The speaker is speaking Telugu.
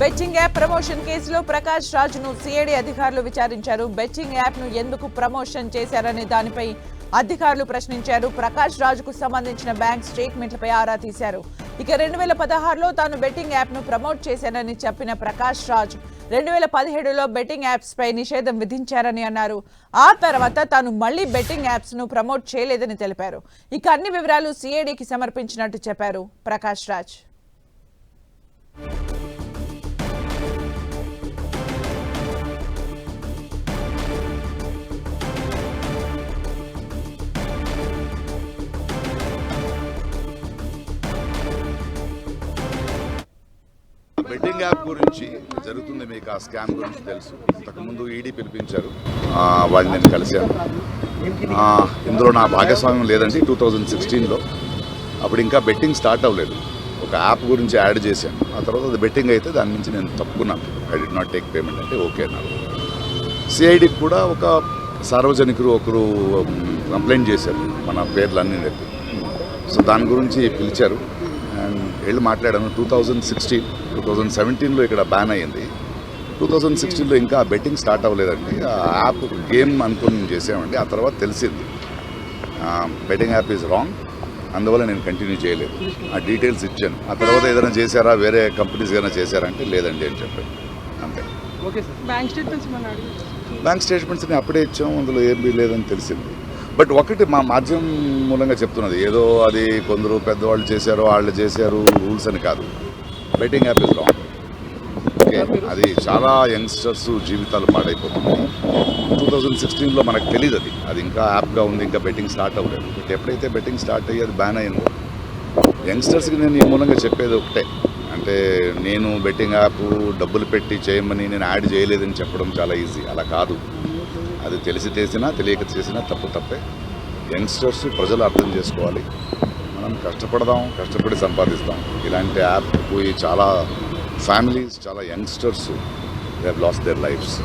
బెట్టింగ్ యాప్ ప్రమోషన్ కేసులో ప్రకాష్ రాజ్ను సిఐడి అధికారులు విచారించారు. బెట్టింగ్ యాప్ను ఎందుకు ప్రమోషన్ చేశారనే దానిపై అధికారులు ప్రశ్నించారు. ప్రకాష్ రాజుకు సంబంధించిన బ్యాంక్ స్టేట్మెంట్లపై ఆరా తీశారు. ఇక రెండు వేల పదహారులో తాను బెట్టింగ్ యాప్ను ప్రమోట్ చేశానని చెప్పిన ప్రకాష్ రాజ్ రెండు వేల పదిహేడులో బెట్టింగ్ యాప్స్ పై నిషేధం విధించారని అన్నారు. ఆ తర్వాత తాను మళ్ళీ బెట్టింగ్ యాప్స్ను ప్రమోట్ చేయలేదని తెలిపారు. ఇక అన్ని వివరాలు సిఐడికి సమర్పించినట్టు చెప్పారు ప్రకాష్ రాజ్. బెట్టింగ్ యాప్ గురించి జరుగుతుంది మీకు ఆ స్కామ్ గురించి తెలుసు. ఇంతకుముందు ఈడీ పిలిపించారు. వాళ్ళు నేను కలిశాను. ఇందులో నా భాగస్వామ్యం లేదండి. టూ థౌజండ్ సిక్స్టీన్లో అప్పుడు ఇంకా బెట్టింగ్ స్టార్ట్ అవ్వలేదు. ఒక యాప్ గురించి యాడ్ చేశాను. ఆ తర్వాత అది బెట్టింగ్ అయితే దాని నుంచి నేను తప్పుకున్నాను. I did not take payment అంటే ఓకే అన్నారు. సిఐడికి కూడా ఒక సార్వజనికులు ఒకరు కంప్లైంట్ చేశారు. మన పేర్లన్నీ నెప్పి సో దాని గురించి పిలిచారు. అండ్ వెళ్ళి మాట్లాడాను. Two thousand sixteen two thousand సెవెంటీన్లో ఇక్కడ బ్యాన్ అయ్యింది. టూ థౌజండ్ సిక్స్టీన్లో ఇంకా బెట్టింగ్ స్టార్ట్ అవ్వలేదండి. ఆ యాప్ గేమ్ అనుకుని చేసామండి ఆ తర్వాత తెలిసింది. బెట్టింగ్ యాప్ ఈజ్ రాంగ్ అందువల్ల నేను కంటిన్యూ చేయలేదు. ఆ డీటెయిల్స్ ఇచ్చాను. ఆ తర్వాత ఏదైనా చేశారా? వేరే కంపెనీస్ ఏదైనా చేశారంటే లేదండి అని చెప్పాను అంతే. Okay sir bank statements bank స్టేట్మెంట్స్ని అప్పుడే ఇచ్చాము అందులో ఏమీ లేదని తెలిసింది. బట్ ఒకటి మా మాధ్యమం మూలంగా చెప్తున్నది ఏదో అది కొందరు పెద్దవాళ్ళు చేశారు వాళ్ళు చేశారు రూల్స్ అని కాదు. Betting app is wrong okay అది చాలా యంగ్స్టర్స్ జీవితాలు పాడైపోతున్నాయి. టూ థౌజండ్ సిక్స్టీన్లో మనకు తెలియదు అది. అది ఇంకా యాప్గా ఉంది ఇంకా బెట్టింగ్ స్టార్ట్ అవ్వలేదు. బట్ ఎప్పుడైతే బెట్టింగ్ స్టార్ట్ అయ్యి అది బ్యాన్ అయిందో యంగ్స్టర్స్కి నేను ఈ మూలంగా చెప్పేది ఒకటే. అంటే నేను బెట్టింగ్ యాప్ డబ్బులు పెట్టి చేయమని నేను యాడ్ చేయలేదని చెప్పడం చాలా ఈజీ అలా కాదు. అది తెలిసి చేసినా తెలియక చేసినా తప్పు తప్పే. యంగ్స్టర్స్ ప్రజలు అర్థం చేసుకోవాలి. మనం కష్టపడదాం కష్టపడి సంపాదిస్తాం. ఇలాంటి యాప్ పోయి చాలా ఫ్యామిలీస్ చాలా youngsters they have lost their lives